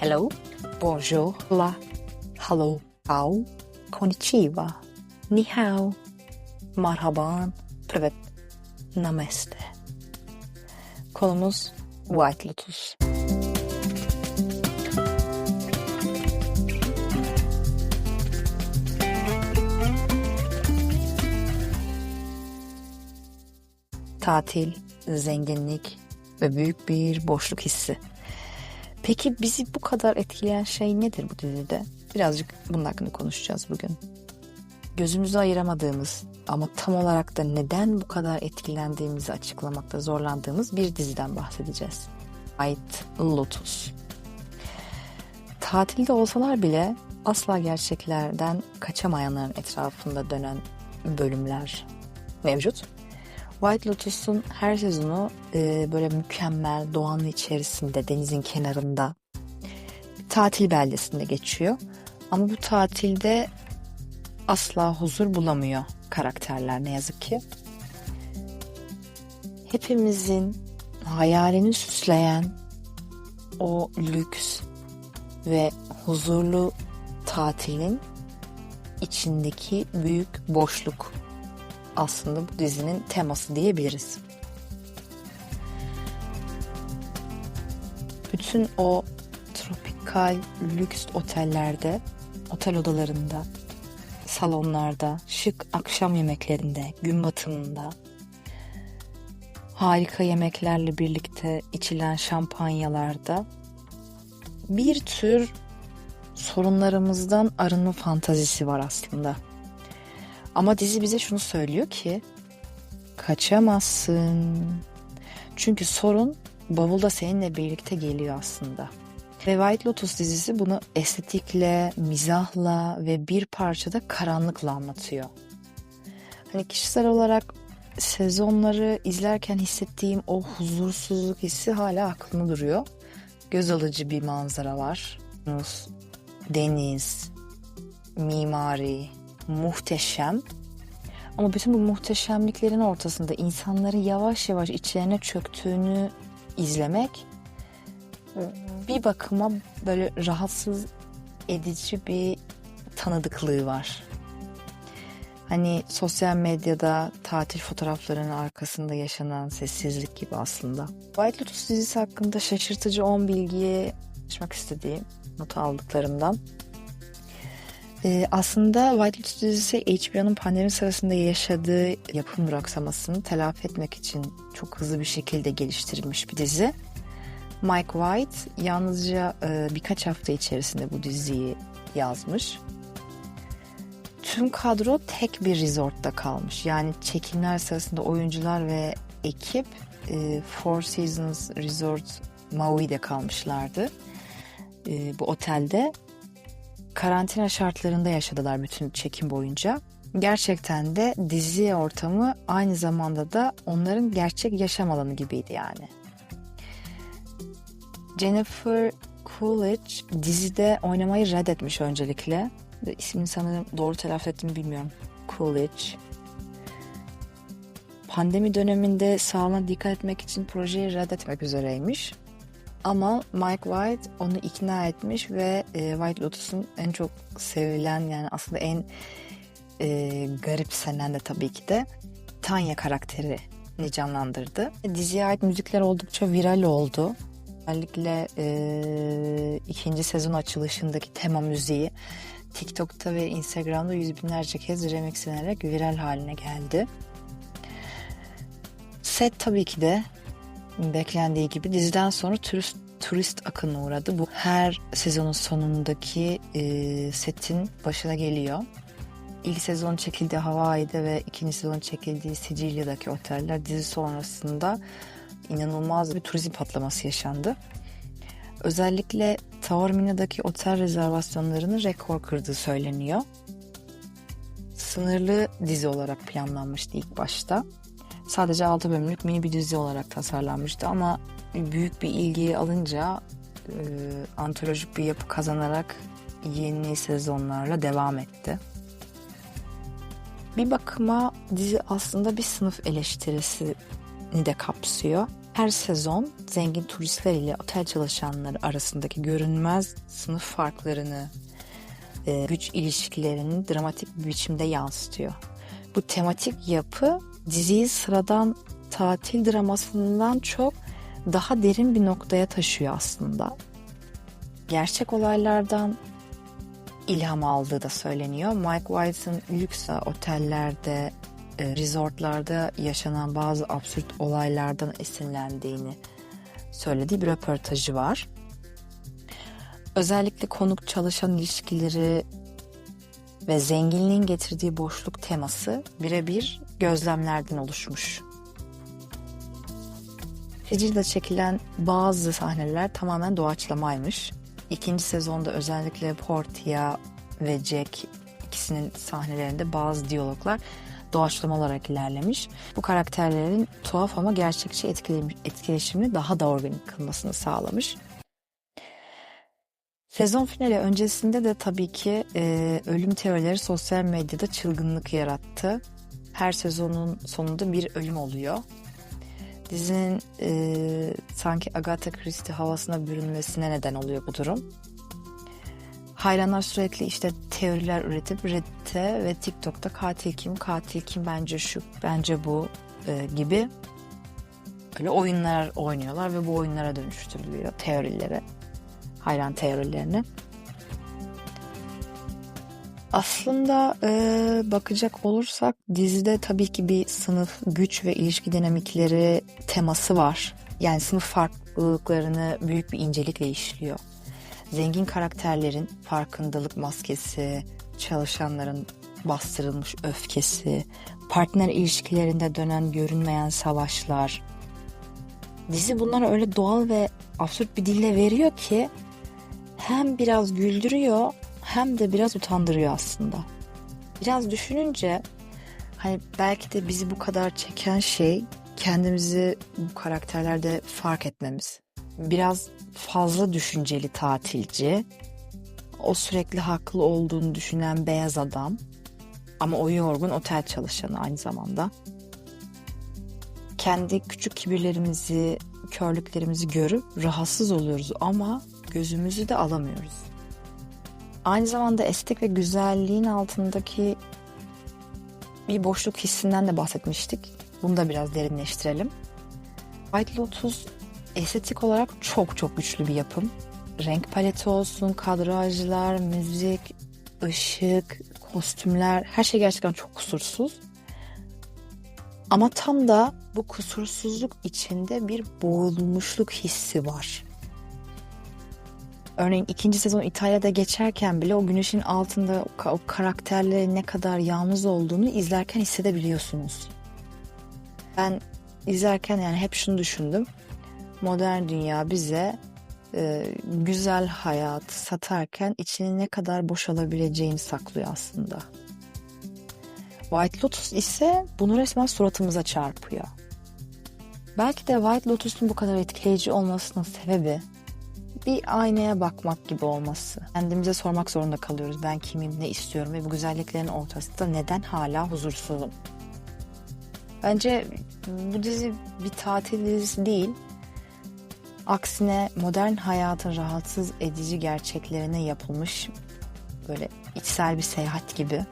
Hello, bonjour, la, hello, how, konnichiwa, ni hao, marhaban, privet, namaste. Konumuz White Lotus. Tatil, zenginlik ve büyük bir boşluk hissi. Peki bizi bu kadar etkileyen şey nedir bu dizide? Birazcık bunun hakkında konuşacağız bugün. Gözümüzü ayıramadığımız ama tam olarak da neden bu kadar etkilendiğimizi açıklamakta zorlandığımız bir diziden bahsedeceğiz. White Lotus. Tatilde olsalar bile asla gerçeklerden kaçamayanların etrafında dönen bölümler mevcut. White Lotus'un her sezonu e, böyle mükemmel doğanın içerisinde denizin kenarında tatil beldesinde geçiyor. Ama bu tatilde asla huzur bulamıyor karakterler ne yazık ki. Hepimizin hayalini süsleyen o lüks ve huzurlu tatilin içindeki büyük boşluk aslında bu dizinin teması diyebiliriz. Bütün o tropikal lüks otellerde, otel odalarında, salonlarda, şık akşam yemeklerinde, gün batımında, harika yemeklerle birlikte içilen şampanyalarda bir tür sorunlarımızdan arınma fantazisi var aslında. Ama dizi bize şunu söylüyor ki kaçamazsın. Çünkü sorun bavulda seninle birlikte geliyor aslında. Ve White Lotus dizisi bunu estetikle, mizahla ve bir parçada karanlıkla anlatıyor. Hani kişisel olarak sezonları izlerken hissettiğim o huzursuzluk hissi hala aklımda duruyor. Göz alıcı bir manzara var. Deniz, mimari, muhteşem. Ama bütün bu muhteşemliklerin ortasında insanların yavaş yavaş içlerine çöktüğünü izlemek bir bakıma böyle rahatsız edici bir tanıdıklığı var. Hani sosyal medyada tatil fotoğraflarının arkasında yaşanan sessizlik gibi aslında. White Lotus dizisi hakkında şaşırtıcı 10 bilgiye açmak istediğim not aldıklarımdan. Ee, aslında White Lotus dizisi HBO'nun pandemi sırasında yaşadığı yapım duraksamasını telafi etmek için çok hızlı bir şekilde geliştirilmiş bir dizi. Mike White yalnızca e, birkaç hafta içerisinde bu diziyi yazmış. Tüm kadro tek bir resortta kalmış. Yani çekimler sırasında oyuncular ve ekip e, Four Seasons Resort Maui'de kalmışlardı. E, bu otelde karantina şartlarında yaşadılar bütün çekim boyunca. Gerçekten de dizi ortamı aynı zamanda da onların gerçek yaşam alanı gibiydi yani. Jennifer Coolidge dizide oynamayı reddetmiş öncelikle. İsmini sanırım doğru telaffuz ettim bilmiyorum. Coolidge. Pandemi döneminde sağlığına dikkat etmek için projeyi reddetmek üzereymiş. Ama Mike White onu ikna etmiş ve e, White Lotus'un en çok sevilen yani aslında en e, garipsenen de tabii ki de Tanya karakterini canlandırdı. Diziye ait müzikler oldukça viral oldu. Özellikle e, ikinci sezon açılışındaki tema müziği TikTok'ta ve Instagram'da yüz binlerce kez remixlenerek viral haline geldi. Set tabii ki de beklendiği gibi diziden sonra turist, turist akını uğradı. Bu her sezonun sonundaki e, setin başına geliyor. İlk sezon çekildiği Hawaii'de ve ikinci sezon çekildiği Sicilya'daki oteller dizi sonrasında inanılmaz bir turizm patlaması yaşandı. Özellikle Taormina'daki otel rezervasyonlarını rekor kırdığı söyleniyor. Sınırlı dizi olarak planlanmıştı ilk başta. Sadece 6 bölümlük mini bir dizi olarak tasarlanmıştı ama büyük bir ilgiyi alınca e, antolojik bir yapı kazanarak yeni sezonlarla devam etti. Bir bakıma dizi aslında bir sınıf eleştirisini de kapsıyor. Her sezon zengin turistler ile otel çalışanları arasındaki görünmez sınıf farklarını, e, güç ilişkilerini dramatik bir biçimde yansıtıyor. Bu tematik yapı diziyi sıradan tatil dramasından çok daha derin bir noktaya taşıyor aslında. Gerçek olaylardan ilham aldığı da söyleniyor. Mike White'ın lüks otellerde, e, resortlarda yaşanan bazı absürt olaylardan esinlendiğini söylediği bir röportajı var. Özellikle konuk çalışan ilişkileri ve zenginliğin getirdiği boşluk teması birebir gözlemlerden oluşmuş. Sicil'de çekilen bazı sahneler tamamen doğaçlamaymış. İkinci sezonda özellikle Portia ve Jack ikisinin sahnelerinde bazı diyaloglar doğaçlama olarak ilerlemiş. Bu karakterlerin tuhaf ama gerçekçi etkileşimini daha da organik kılmasını sağlamış. Sezon finali öncesinde de tabii ki e, ölüm teorileri sosyal medyada çılgınlık yarattı. Her sezonun sonunda bir ölüm oluyor. Dizinin e, sanki Agatha Christie havasına bürünmesine neden oluyor bu durum. Hayranlar sürekli işte teoriler üretip Reddit'te ve TikTok'ta katil kim, katil kim, bence şu, bence bu e, gibi öyle oyunlar oynuyorlar ve bu oyunlara dönüştürülüyor teorilere, hayran teorilerini. Aslında e, bakacak olursak dizide tabii ki bir sınıf güç ve ilişki dinamikleri teması var. Yani sınıf farklılıklarını büyük bir incelikle işliyor. Zengin karakterlerin farkındalık maskesi, çalışanların bastırılmış öfkesi, partner ilişkilerinde dönen görünmeyen savaşlar. Dizi bunları öyle doğal ve absürt bir dille veriyor ki hem biraz güldürüyor hem de biraz utandırıyor aslında. Biraz düşününce hani belki de bizi bu kadar çeken şey kendimizi bu karakterlerde fark etmemiz. Biraz fazla düşünceli tatilci, o sürekli haklı olduğunu düşünen beyaz adam ama o yorgun otel çalışanı aynı zamanda. Kendi küçük kibirlerimizi, körlüklerimizi görüp rahatsız oluyoruz ama gözümüzü de alamıyoruz. Aynı zamanda estetik ve güzelliğin altındaki bir boşluk hissinden de bahsetmiştik. Bunu da biraz derinleştirelim. White Lotus estetik olarak çok çok güçlü bir yapım. Renk paleti olsun, kadrajlar, müzik, ışık, kostümler her şey gerçekten çok kusursuz. Ama tam da bu kusursuzluk içinde bir boğulmuşluk hissi var. Örneğin ikinci sezon İtalya'da geçerken bile o güneşin altında o karakterlerin ne kadar yalnız olduğunu izlerken hissedebiliyorsunuz. Ben izlerken yani hep şunu düşündüm. Modern dünya bize e, güzel hayat satarken içini ne kadar boşalabileceğini saklıyor aslında. White Lotus ise bunu resmen suratımıza çarpıyor. Belki de White Lotus'un bu kadar etkileyici olmasının sebebi bir aynaya bakmak gibi olması. Kendimize sormak zorunda kalıyoruz. Ben kimim, ne istiyorum ve bu güzelliklerin ortasında neden hala huzursuzum? Bence bu dizi bir tatil dizisi değil. Aksine modern hayatın rahatsız edici gerçeklerine yapılmış böyle içsel bir seyahat gibi.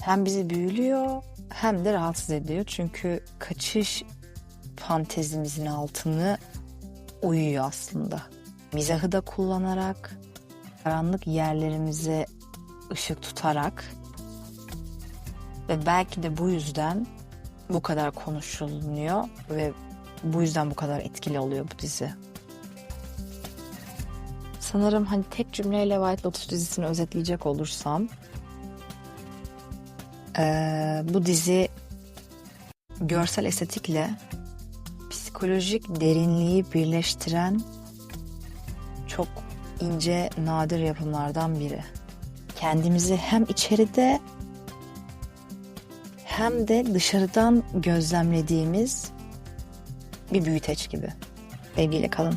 Hem bizi büyülüyor hem de rahatsız ediyor. Çünkü kaçış fantezimizin altını uyuyor aslında. Mizahı da kullanarak, karanlık yerlerimize ışık tutarak ve belki de bu yüzden bu kadar konuşuluyor ve bu yüzden bu kadar etkili oluyor bu dizi. Sanırım hani tek cümleyle White Lotus dizisini özetleyecek olursam ee, bu dizi görsel estetikle psikolojik derinliği birleştiren çok ince, nadir yapımlardan biri. Kendimizi hem içeride hem de dışarıdan gözlemlediğimiz bir büyüteç gibi. Sevgiyle kalın.